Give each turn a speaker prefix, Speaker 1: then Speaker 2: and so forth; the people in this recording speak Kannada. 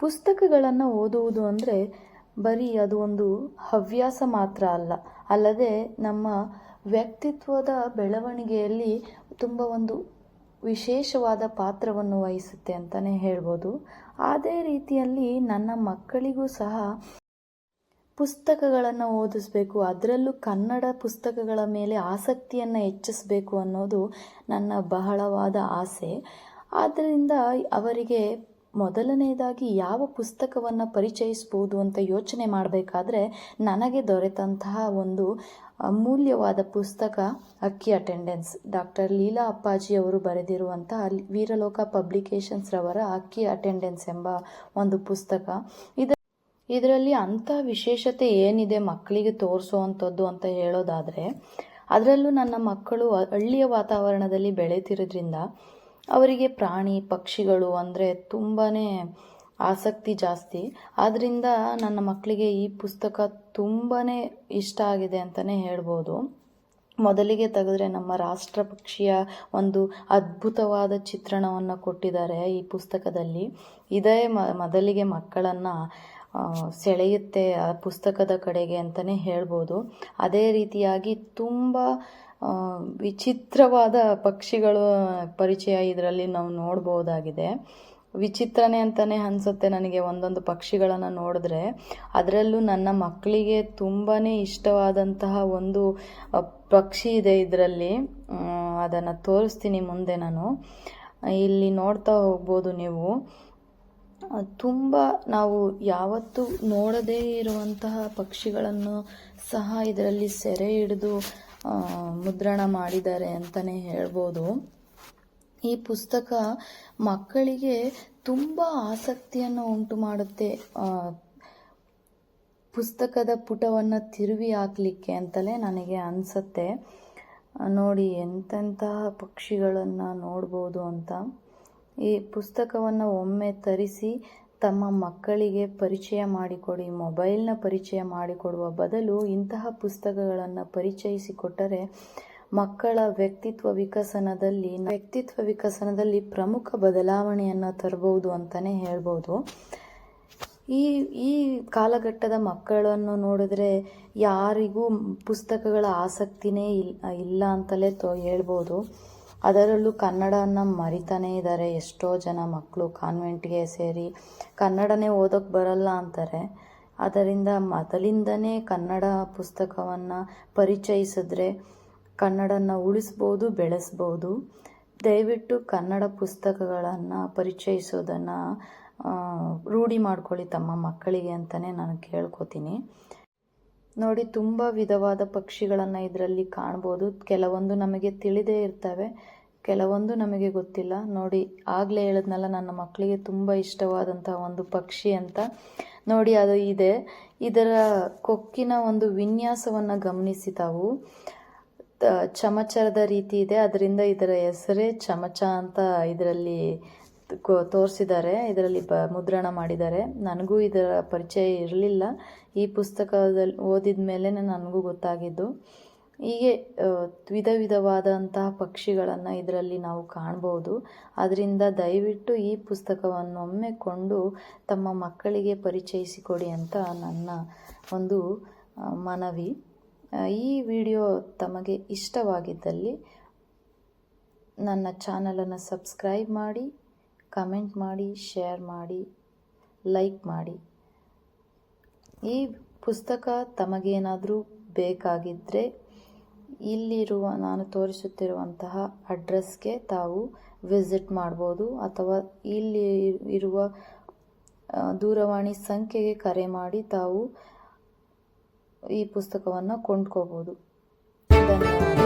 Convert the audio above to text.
Speaker 1: ಪುಸ್ತಕಗಳನ್ನು ಓದುವುದು ಅಂದರೆ ಬರೀ ಅದು ಒಂದು ಹವ್ಯಾಸ ಮಾತ್ರ ಅಲ್ಲ. ಅಲ್ಲದೆ ನಮ್ಮ ವ್ಯಕ್ತಿತ್ವದ ಬೆಳವಣಿಗೆಯಲ್ಲಿ ತುಂಬ ಒಂದು ವಿಶೇಷವಾದ ಪಾತ್ರವನ್ನು ವಹಿಸುತ್ತೆ ಅಂತಲೇ ಹೇಳ್ಬೋದು. ಅದೇ ರೀತಿಯಲ್ಲಿ ನನ್ನ ಮಕ್ಕಳಿಗೂ ಸಹ ಪುಸ್ತಕಗಳನ್ನು ಓದಿಸ್ಬೇಕು, ಅದರಲ್ಲೂ ಕನ್ನಡ ಪುಸ್ತಕಗಳ ಮೇಲೆ ಆಸಕ್ತಿಯನ್ನು ಹೆಚ್ಚಿಸಬೇಕು ಅನ್ನೋದು ನನ್ನ ಬಹಳವಾದ ಆಸೆ. ಆದ್ದರಿಂದ ಅವರಿಗೆ ಮೊದಲನೇದಾಗಿ ಯಾವ ಪುಸ್ತಕವನ್ನು ಪರಿಚಯಿಸ್ಬೋದು ಅಂತ ಯೋಚನೆ ಮಾಡಬೇಕಾದ್ರೆ ನನಗೆ ದೊರೆತಂತಹ ಒಂದು ಅಮೂಲ್ಯವಾದ ಪುಸ್ತಕ ಅಕ್ಕಿ ಅಟೆಂಡೆನ್ಸ್ ಡಾಕ್ಟರ್ ಲೀಲಾ ಅಪ್ಪಾಜಿ ಅವರು ಬರೆದಿರುವಂತಹ ವೀರಲೋಕ ಪಬ್ಲಿಕೇಶನ್ಸ್ ರವರ ಅಕ್ಕಿ ಅಟೆಂಡೆನ್ಸ್ ಎಂಬ ಒಂದು ಪುಸ್ತಕ. ಇದರ ಇದರಲ್ಲಿ ಅಂಥ ವಿಶೇಷತೆ ಏನಿದೆ ಮಕ್ಕಳಿಗೆ ತೋರಿಸುವಂಥದ್ದು ಅಂತ ಹೇಳೋದಾದರೆ, ಅದರಲ್ಲೂ ನನ್ನ ಮಕ್ಕಳು ಹಳ್ಳಿಯ ವಾತಾವರಣದಲ್ಲಿ ಬೆಳೆತಿರೋದ್ರಿಂದ ಅವರಿಗೆ ಪ್ರಾಣಿ, ಪಕ್ಷಿಗಳು ಅಂದರೆ ತುಂಬಾ ಆಸಕ್ತಿ ಜಾಸ್ತಿ. ಆದ್ದರಿಂದ ನನ್ನ ಮಕ್ಕಳಿಗೆ ಈ ಪುಸ್ತಕ ತುಂಬಾ ಇಷ್ಟ ಆಗಿದೆ ಅಂತಲೇ ಹೇಳ್ಬೋದು. ಮೊದಲಿಗೆ ತೆಗೆದ್ರೆ ನಮ್ಮ ರಾಷ್ಟ್ರ ಪಕ್ಷಿಯ ಒಂದು ಅದ್ಭುತವಾದ ಚಿತ್ರಣವನ್ನು ಕೊಟ್ಟಿದ್ದಾರೆ ಈ ಪುಸ್ತಕದಲ್ಲಿ. ಇದೇ ಮೊದಲಿಗೆ ಮಕ್ಕಳನ್ನು ಸೆಳೆಯುತ್ತೆ ಆ ಪುಸ್ತಕದ ಕಡೆಗೆ ಅಂತಲೇ ಹೇಳ್ಬೋದು. ಅದೇ ರೀತಿಯಾಗಿ ತುಂಬ ವಿಚಿತ್ರವಾದ ಪಕ್ಷಿಗಳು ಪರಿಚಯ ಇದರಲ್ಲಿ ನಾವು ನೋಡ್ಬೋದಾಗಿದೆ. ವಿಚಿತ್ರನೇ ಅಂತಲೇ ಅನಿಸುತ್ತೆ ನನಗೆ ಒಂದೊಂದು ಪಕ್ಷಿಗಳನ್ನು ನೋಡಿದ್ರೆ. ಅದರಲ್ಲೂ ನನ್ನ ಮಕ್ಕಳಿಗೆ ತುಂಬಾ ಇಷ್ಟವಾದಂತಹ ಒಂದು ಪಕ್ಷಿ ಇದೆ ಇದರಲ್ಲಿ. ಅದನ್ನು ತೋರಿಸ್ತೀನಿ ಮುಂದೆ ನಾನು. ಇಲ್ಲಿ ನೋಡ್ತಾ ಹೋಗ್ಬೋದು ನೀವು. ತುಂಬ ನಾವು ಯಾವತ್ತೂ ನೋಡದೇ ಇರುವಂತಹ ಪಕ್ಷಿಗಳನ್ನು ಸಹ ಇದರಲ್ಲಿ ಸೆರೆ ಹಿಡಿದು ಮುದ್ರಣ ಮಾಡಿದ್ದಾರೆ ಅಂತಲೇ ಹೇಳ್ಬೋದು. ಈ ಪುಸ್ತಕ ಮಕ್ಕಳಿಗೆ ತುಂಬ ಆಸಕ್ತಿಯನ್ನು ಉಂಟು ಮಾಡುತ್ತೆ. ಪುಸ್ತಕದ ಪುಟವನ್ನು ತಿರುವಿ ಹಾಕಲಿಕ್ಕೆ ಅಂತಲೇ ನನಗೆ ಅನಿಸುತ್ತೆ. ನೋಡಿ, ಎಂತೆಂತಹ ಪಕ್ಷಿಗಳನ್ನು ನೋಡ್ಬೋದು ಅಂತ. ಈ ಪುಸ್ತಕವನ್ನು ಒಮ್ಮೆ ತರಿಸಿ ತಮ್ಮ ಮಕ್ಕಳಿಗೆ ಪರಿಚಯ ಮಾಡಿಕೊಡಿ, ಮೊಬೈಲ್ನ ಪರಿಚಯ ಮಾಡಿಕೊಡುವ ಬದಲು ಇಂತಹ ಪುಸ್ತಕಗಳನ್ನು ಪರಿಚಯಿಸಿಕೊಟ್ಟರೆ ಮಕ್ಕಳ ವ್ಯಕ್ತಿತ್ವ ವಿಕಸನದಲ್ಲಿ ವ್ಯಕ್ತಿತ್ವ ವಿಕಸನದಲ್ಲಿ ಪ್ರಮುಖ ಬದಲಾವಣೆಯನ್ನು ತರಬಹುದು ಅಂತಲೇ ಹೇಳ್ಬೋದು. ಈ ಈ ಕಾಲಘಟ್ಟದ ಮಕ್ಕಳನ್ನು ನೋಡಿದ್ರೆ ಯಾರಿಗೂ ಪುಸ್ತಕಗಳ ಆಸಕ್ತಿನೇ ಇಲ್ಲ ಇಲ್ಲ ಅಂತಲೇ ತೋ ಹೇಳ್ಬೋದು. ಅದರಲ್ಲೂ ಕನ್ನಡನ ಮರಿತಾನೇ ಇದ್ದಾರೆ. ಎಷ್ಟೋ ಜನ ಮಕ್ಕಳು ಕಾನ್ವೆಂಟ್ಗೆ ಸೇರಿ ಕನ್ನಡನೇ ಓದೋಕ್ಕೆ ಬರಲ್ಲ ಅಂತಾರೆ. ಅದರಿಂದ ಮೊದಲಿಂದನೇ ಕನ್ನಡ ಪುಸ್ತಕವನ್ನು ಪರಿಚಯಿಸಿದ್ರೆ ಕನ್ನಡನ ಉಳಿಸ್ಬೋದು, ಬೆಳೆಸ್ಬೋದು. ದಯವಿಟ್ಟು ಕನ್ನಡ ಪುಸ್ತಕಗಳನ್ನು ಪರಿಚಯಿಸೋದನ್ನು ರೂಢಿ ಮಾಡ್ಕೊಳ್ಳಿ ತಮ್ಮ ಮಕ್ಕಳಿಗೆ ಅಂತಲೇ ನಾನು ಕೇಳ್ಕೊತೀನಿ. ನೋಡಿ, ತುಂಬ ವಿಧವಾದ ಪಕ್ಷಿಗಳನ್ನು ಇದರಲ್ಲಿ ಕಾಣ್ಬೋದು. ಕೆಲವೊಂದು ನಮಗೆ ತಿಳಿದೇ ಇರ್ತವೆ, ಕೆಲವೊಂದು ನಮಗೆ ಗೊತ್ತಿಲ್ಲ. ನೋಡಿ, ಆಗಲೇ ಹೇಳಿದ್ನಲ್ಲ, ನನ್ನ ಮಕ್ಕಳಿಗೆ ತುಂಬ ಇಷ್ಟವಾದಂಥ ಒಂದು ಪಕ್ಷಿ ಅಂತ. ನೋಡಿ, ಅದು ಇದೆ. ಇದರ ಕೊಕ್ಕಿನ ಒಂದು ವಿನ್ಯಾಸವನ್ನು ಗಮನಿಸಿ ತಾವು ಚಮಚರದ ರೀತಿ ಇದೆ. ಅದರಿಂದ ಇದರ ಹೆಸರೇ ಚಮಚ ಅಂತ ಇದರಲ್ಲಿ ತೋರಿಸಿದ್ದಾರೆ, ಇದರಲ್ಲಿ ಬ, ಮುದ್ರಣ ಮಾಡಿದ್ದಾರೆ. ನನಗೂ ಇದರ ಪರಿಚಯ ಇರಲಿಲ್ಲ. ಈ ಪುಸ್ತಕದಲ್ಲಿ ಓದಿದ ಮೇಲೆ ನನಗೂ ಗೊತ್ತಾಗಿದ್ದು. ಹೀಗೆ ವಿಧ ವಿಧವಾದಂತಹ ಪಕ್ಷಿಗಳನ್ನು ಇದರಲ್ಲಿ ನಾವು ಕಾಣ್ಬೋದು. ಅದರಿಂದ ದಯವಿಟ್ಟು ಈ ಪುಸ್ತಕವನ್ನೊಮ್ಮೆ ಕೊಂಡು ತಮ್ಮ ಮಕ್ಕಳಿಗೆ ಪರಿಚಯಿಸಿಕೊಡಿ ಅಂತ ನನ್ನ ಒಂದು ಮನವಿ. ಈ ವಿಡಿಯೋ ತಮಗೆ ಇಷ್ಟವಾಗಿದ್ದಲ್ಲಿ ನನ್ನ ಚಾನಲನ್ನು ಸಬ್ಸ್ಕ್ರೈಬ್ ಮಾಡಿ ಕಮೆಂಟ್ ಮಾಡಿ, ಶೇರ್ ಮಾಡಿ, ಲೈಕ್ ಮಾಡಿ. ಈ ಪುಸ್ತಕ ತಮಗೇನಾದರೂ ಬೇಕಾಗಿದ್ದರೆ ಇಲ್ಲಿರುವ ನಾನು ತೋರಿಸುತ್ತಿರುವಂತಹ ಅಡ್ರೆಸ್ಗೆ ತಾವು ವಿಸಿಟ್ ಮಾಡ್ಬೋದು. ಅಥವಾ ಇಲ್ಲಿ ಇರುವ ದೂರವಾಣಿ ಸಂಖ್ಯೆಗೆ ಕರೆ ಮಾಡಿ ತಾವು ಈ ಪುಸ್ತಕವನ್ನು ಕೊಂಡ್ಕೋಬೋದು. ಧನ್ಯವಾದ.